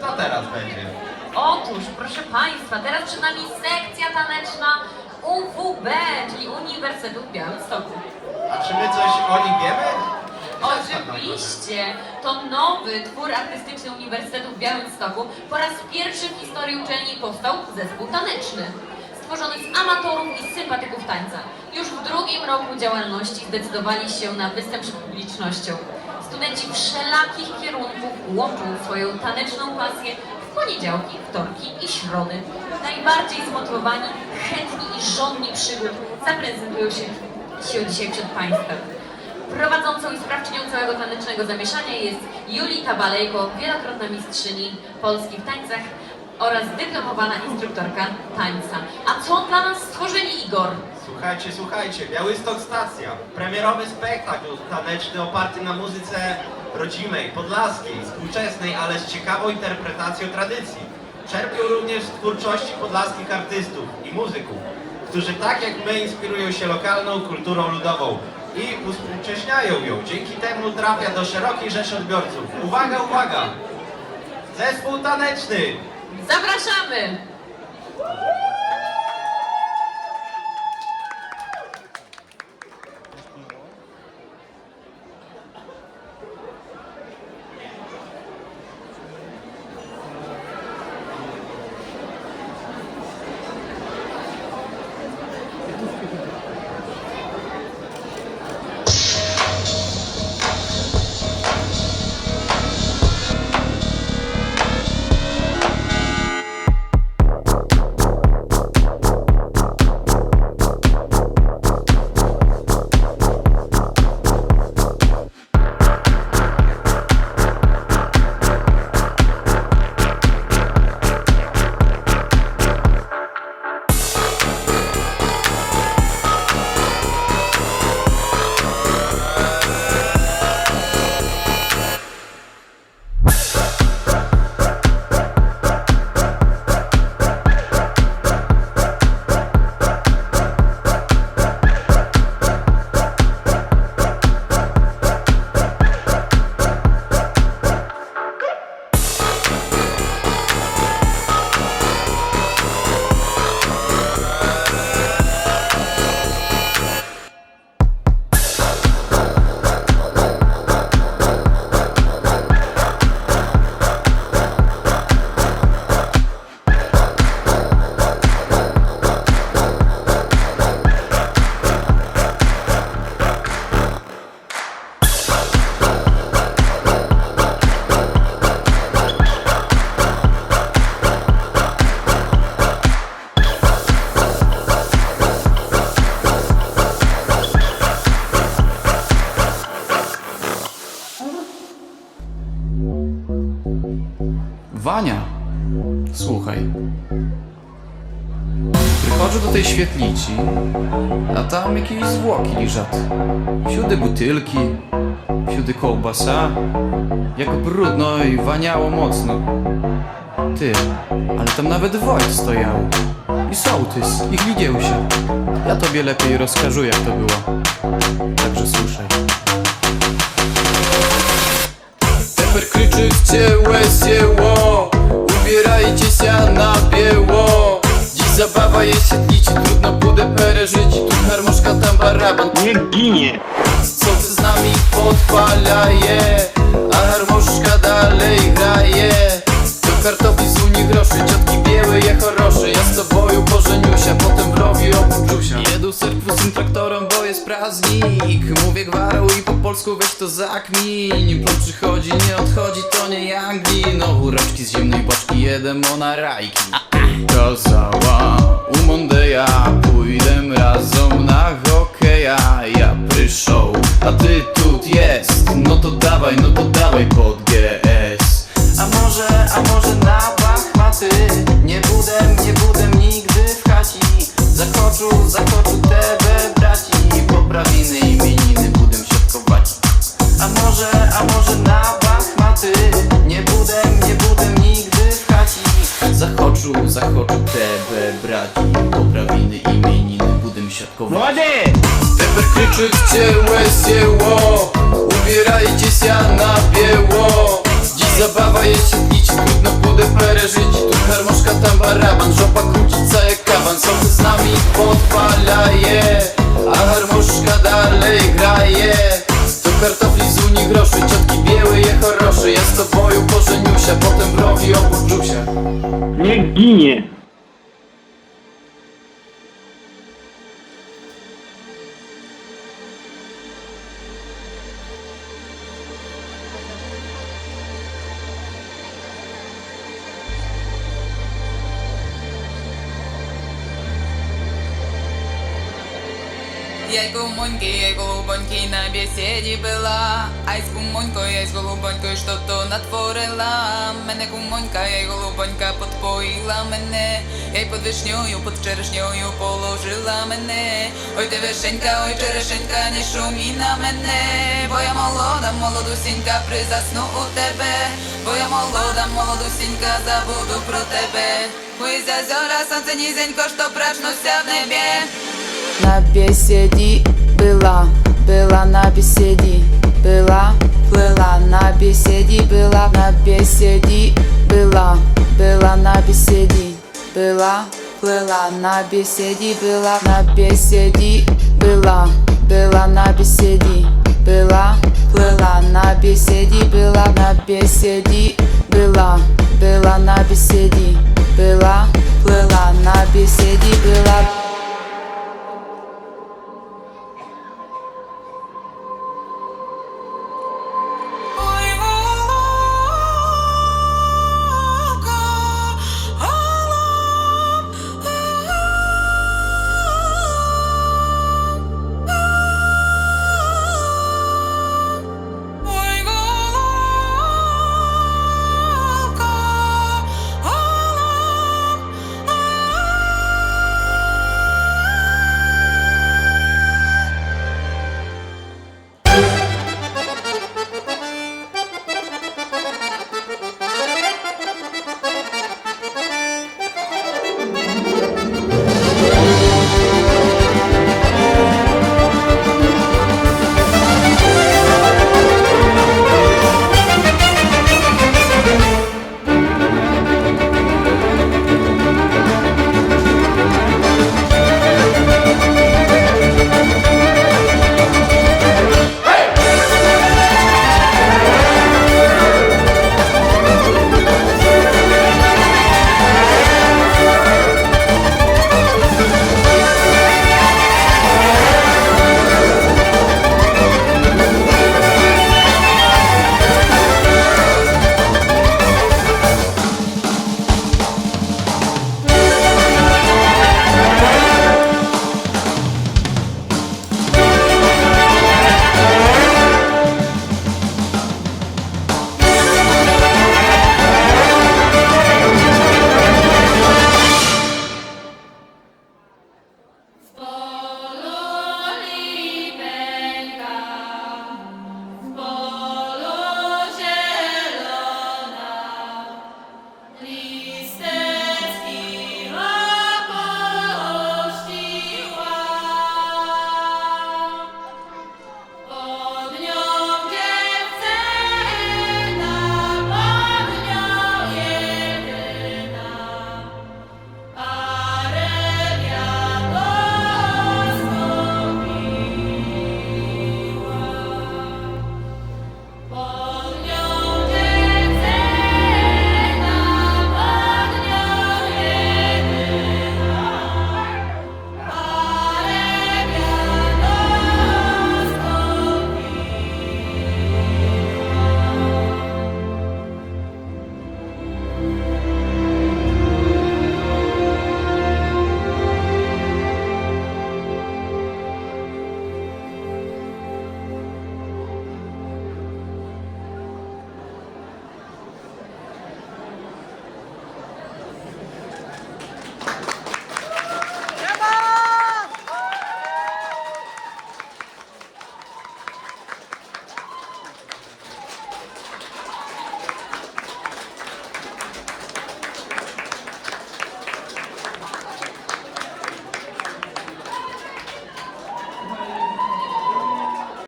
Co teraz będzie? Otóż, proszę Państwa, teraz przed nami sekcja taneczna UWB, czyli Uniwersytetu w Białymstoku. A czy my coś o nich wiemy? Oczywiście, to nowy twór artystyczny Uniwersytetu w Białymstoku. Po raz pierwszy w historii uczelni powstał zespół taneczny. Stworzony z amatorów i sympatyków tańca. Już w drugim roku działalności zdecydowali się na występ przed publicznością. Studenci wszelakich kierunków łączą swoją taneczną pasję w poniedziałki, wtorki i środy. Najbardziej zmotywowani, chętni i żądni przygód zaprezentują się, się dzisiaj przed Państwem. Prowadzącą i sprawczynią całego tanecznego zamieszania jest Julita Balejko, wielokrotna mistrzyni Polski w tańcach oraz dyplomowana instruktorka tańca. A co dla nas stworzyli Igor? Słuchajcie, słuchajcie, Białystok Stacja. Premierowy spektakl taneczny oparty na muzyce rodzimej, podlaskiej, współczesnej, ale z ciekawą interpretacją tradycji. Czerpią również z twórczości podlaskich artystów i muzyków, którzy tak jak my inspirują się lokalną kulturą ludową i uspółcześniają ją. Dzięki temu trafia do szerokiej rzeszy odbiorców. Uwaga, uwaga! Zespół taneczny! Zapraszamy! Tej świetlici, a tam jakieś zwłoki liżat. Wsiudy butylki, wsiudy kołbasa. Jak brudno i waniało mocno. Ty, ale tam nawet Wojt stojał. I sołtys, i glidzieł się. Ja tobie lepiej rozkażu jak to było. Także słuchaj. Teper krzyczy cię łezieło Ubierajcie się na biało zabawa jest siedlici Trudno budę pereżyć Tu harmoszka, tam baraban Niech ginie! Co ty z nami podpalaje A harmoszka dalej graje. Do kartofli z unii groszy Ciotki biełe je choroszy Ja z tobою pożeniusia Potem w rowi obuczusia Jedu tym traktorem Bo jest praznik. Mówię gwarą i po polsku weź to zakmin. Plon przychodzi, nie odchodzi To nie Jangli No uraczki z zimnej boczki Jedem ona rajki Kazała u Mondeja Pójdę razem na hokeja. Ja pryszą, a ty tu jest. No to dawaj, no to dawaj pod GS A może, a może na brać Poprawiny imieniny budem siatkować. Młody! Teper kluczyk cię zjeło Ubierajcie się na biało Dziś zabawa jeszcze nic Trudno budę perę żyć Tu harmoszka, tam baraban Żopa krócica jak kawan. Są z nami podpalaje A harmoszka dalej graje. Do kartofli z unii groszy Ciotki biały je choroszy Ja z tobою pożeniusia Potem wrogi obóz brzusia Niech ginie! Я й гумоньки, я й голубоньки на бесіді була, а й з гумонькою, я й з голубонькою що то натворила. Мене гумонька, я й голубонька подпоїла мене, я й під вишньою, під черешньою положила мене. Ой ти вишенька, ой черешенька, не шумі на мене, бо я молода, молодусінька, призасну у тебе, бо я молода, молодусінька, забуду про тебе. Ой, зазора, сонце нізенько, що прачнуся в небі. На беседе была, была на беседе, была, плыла на беседе, была на беседе, была, была на беседе, была, плыла на беседе, была на беседе, была, была на беседе, была, плыла на беседе, была на беседе, была, была на беседе,